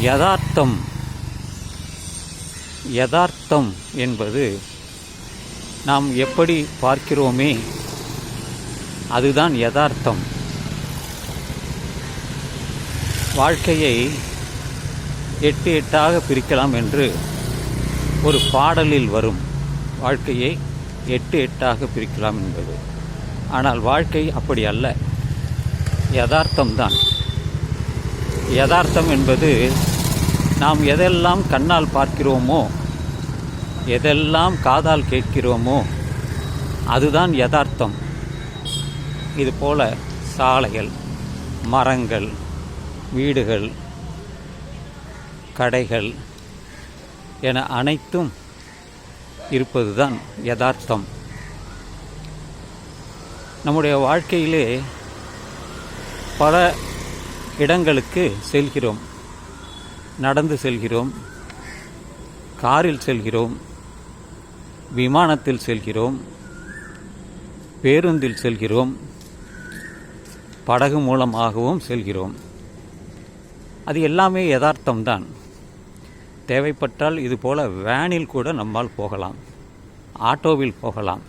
யதார்த்தம். யதார்த்தம் என்பது நாம் எப்படி பார்க்கிறோமே அதுதான் யதார்த்தம். வாழ்க்கையை எட்டு எட்டாக பிரிக்கலாம் என்று ஒரு பாடலில் வரும். வாழ்க்கையை எட்டு எட்டாக பிரிக்கலாம் என்பது. ஆனால் வாழ்க்கை அப்படி அல்ல. யதார்த்தம்தான். யதார்த்தம் என்பது நாம் எதெல்லாம் கண்ணால் பார்க்கிறோமோ எதெல்லாம் காதால் கேட்கிறோமோ அதுதான் யதார்த்தம். இதுபோல சாலைகள் மரங்கள் வீடுகள் கடைகள் என அனைத்தும் இருப்பதுதான் யதார்த்தம். நம்முடைய வாழ்க்கையிலே பல இடங்களுக்கு செல்கிறோம். நடந்து செல்கிறோம். காரில் செல்கிறோம். விமானத்தில் செல்கிறோம். பேருந்தில் செல்கிறோம். படகு மூலமாகவும் செல்கிறோம். அது எல்லாமே யதார்த்தம்தான். தேவைப்பட்டால் இதுபோல் வேனில் கூட நம்மால் போகலாம். ஆட்டோவில் போகலாம்.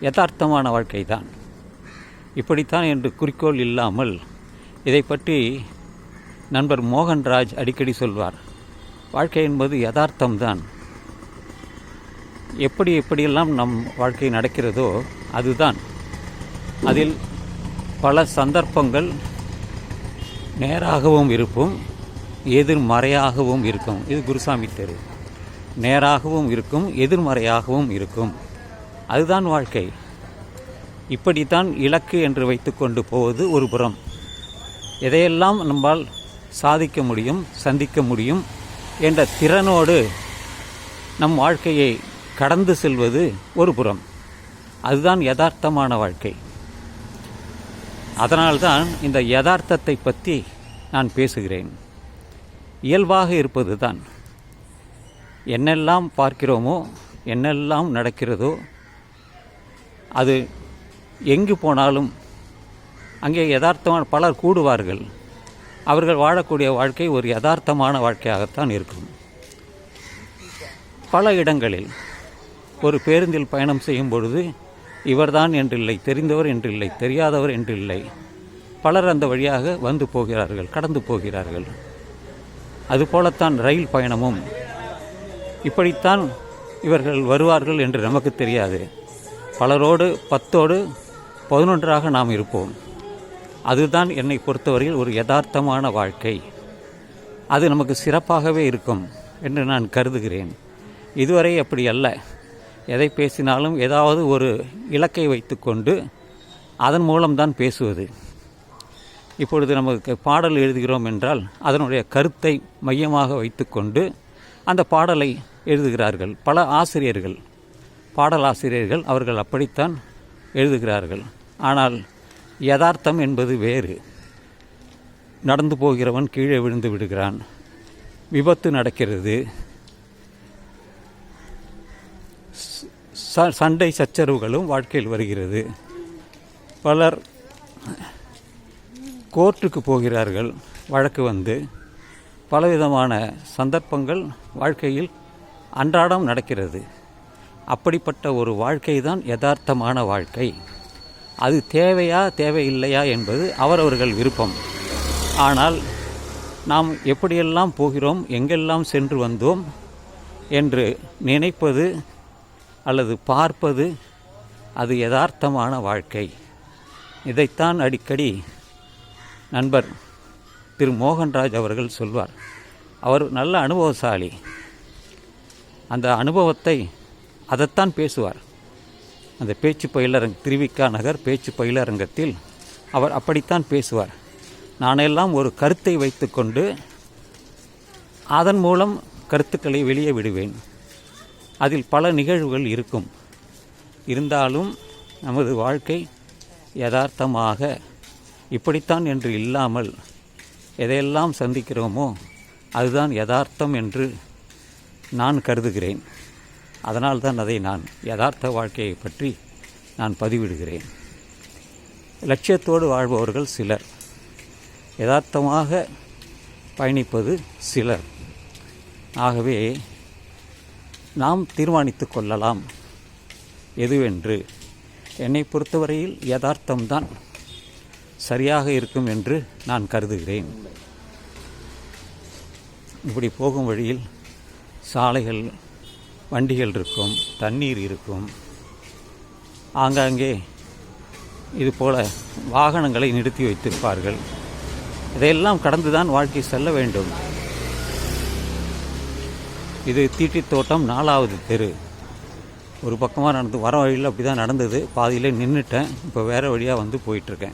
யதார்த்தமான வாழ்க்கை தான் இப்படித்தான் என்று குறிக்கோள் இல்லாமல் இதை பற்றி நண்பர் மோகன்ராஜ் அடிக்கடி சொல்வார் வாழ்க்கை என்பது யதார்த்தம்தான். எப்படி எப்படியெல்லாம் நம் வாழ்க்கை நடக்கிறதோ அதுதான். அதில் பல சந்தர்ப்பங்கள் நேராகவும் இருக்கும் எதிர்மறையாகவும் இருக்கும். இது குருசாமி தெரு. நேராகவும் இருக்கும் எதிர்மறையாகவும் இருக்கும். அதுதான் வாழ்க்கை. இப்படித்தான் இலக்கு என்று வைத்துக்கொண்டு போவது ஒரு புறம். எதையெல்லாம் நம்மால் சாதிக்க முடியும் சந்திக்க முடியும் என்ற திறனோடு நம் வாழ்க்கையை கடந்து செல்வது ஒரு புறம். அதுதான் யதார்த்தமான வாழ்க்கை. அதனால்தான் இந்த யதார்த்தத்தை பற்றி நான் பேசுகிறேன். இயல்பாக இருப்பது தான் என்னெல்லாம் பார்க்கிறோமோ என்னெல்லாம் நடக்கிறதோ அது எங்கு போனாலும் அங்கே யதார்த்தமான பலர் கூடுவார்கள். அவர்கள் வாழக்கூடிய வாழ்க்கை ஒரு யதார்த்தமான வாழ்க்கையாகத்தான் இருக்கும். பல இடங்களில் ஒரு பேருந்தில் பயணம் செய்யும் பொழுது இவர்தான் என்றில்லை தெரிந்தவர் என்றில்லை தெரியாதவர் என்றில்லை பலர் அந்த வழியாக வந்து போகிறார்கள் கடந்து போகிறார்கள். அதுபோலத்தான் ரயில் பயணமும். இப்படித்தான் இவர்கள் வருவார்கள் என்று நமக்கு தெரியாது. பலரோடு பத்தோடு பதினொன்றாக நாம் இருப்போம். அதுதான் என்னை பொறுத்தவரையில் ஒரு யதார்த்தமான வாழ்க்கை. அது நமக்கு சிறப்பாகவே இருக்கும் என்று நான் கருதுகிறேன். இதுவரை அப்படி அல்ல. எதை பேசினாலும் ஏதாவது ஒரு இலக்கை வைத்துக்கொண்டு அதன் மூலம்தான் பேசுவது. இப்பொழுது நமக்கு பாடல் எழுதுகிறோம் என்றால் அதனுடைய கருத்தை மையமாக வைத்துக்கொண்டு அந்த பாடலை எழுதுகிறார்கள். பல ஆசிரியர்கள் பாடலாசிரியர்கள் அவர்கள் அப்படித்தான் எழுதுகிறார்கள். ஆனால் யதார்த்தம் என்பது வேறு. நடந்து போகிறவன் கீழே விழுந்து விடுகிறான். விபத்து நடக்கிறது. ச- சண்டை சச்சரவுகளும் வாழ்க்கையில் வருகிறது. பலர் கோர்ட்டுக்கு போகிறார்கள். வழக்கு வந்து பலவிதமான சந்தர்ப்பங்கள் வாழ்க்கையில் அன்றாடம் நடக்கிறது. அப்படிப்பட்ட ஒரு வாழ்க்கை தான் யதார்த்தமான வாழ்க்கை. அது தேவையா தேவையில்லையா என்பது அவரவர்கள் விருப்பம். ஆனால் நாம் எப்படியெல்லாம் போகிறோம் எங்கெல்லாம் சென்று வந்தோம் என்று நினைப்பது அல்லது பார்ப்பது அது யதார்த்தமான வாழ்க்கை. இதைத்தான் அடிக்கடி நண்பர் திரு மோகன்ராஜ் அவர்கள் சொல்வார். அவர் நல்ல அனுபவசாலி. அந்த அனுபவத்தை அதைத்தான் பேசுவார். அந்த பேச்சு பயிலரங்க திருவிக்கா நகர் பேச்சு பயிலரங்கத்தில் அவர் அப்படித்தான் பேசுவார். நானெல்லாம் ஒரு கருத்தை வைத்துக்கொண்டு அதன் மூலம் கருத்துக்களை வெளியே விடுவேன். அதில் பல நிகழ்வுகள் இருக்கும். இருந்தாலும் நமது வாழ்க்கை யதார்த்தமாக இப்படித்தான் என்று இல்லாமல் எதையெல்லாம் சந்திக்கிறோமோ அதுதான் யதார்த்தம் என்று நான் கருதுகிறேன். அதனால்தான் அதை நான் யதார்த்த வாழ்க்கையை பற்றி நான் பதிவிடுகிறேன். லட்சியத்தோடு வாழ்பவர்கள் சிலர். யதார்த்தமாக பயணிப்பது சிலர். ஆகவே நாம் தீர்மானித்து கொள்ளலாம். எதுவென்று? என்னை பொறுத்தவரையில் யதார்த்தம்தான் சரியாக இருக்கும் என்று நான் கருதுகிறேன். இப்படி போகும் வழியில் சாலைகள் வண்டிகள் இருக்கும் தண்ணீர் இருக்கும். ஆங்காங்கே இது போல வாகனங்களை நிறுத்தி வைத்திருப்பார்கள். இதையெல்லாம் கடந்துதான் வாழ்க்கை செல்ல வேண்டும். இது தீட்டித் தோட்டம் நாலாவது தெரு. ஒரு பக்கமாக நடந்து வர வழியில் அப்படி தான் நடந்தது. பாதியிலே நின்றுட்டேன் இப்போ வேறு வழியாக வந்து போயிட்டுருக்கேன்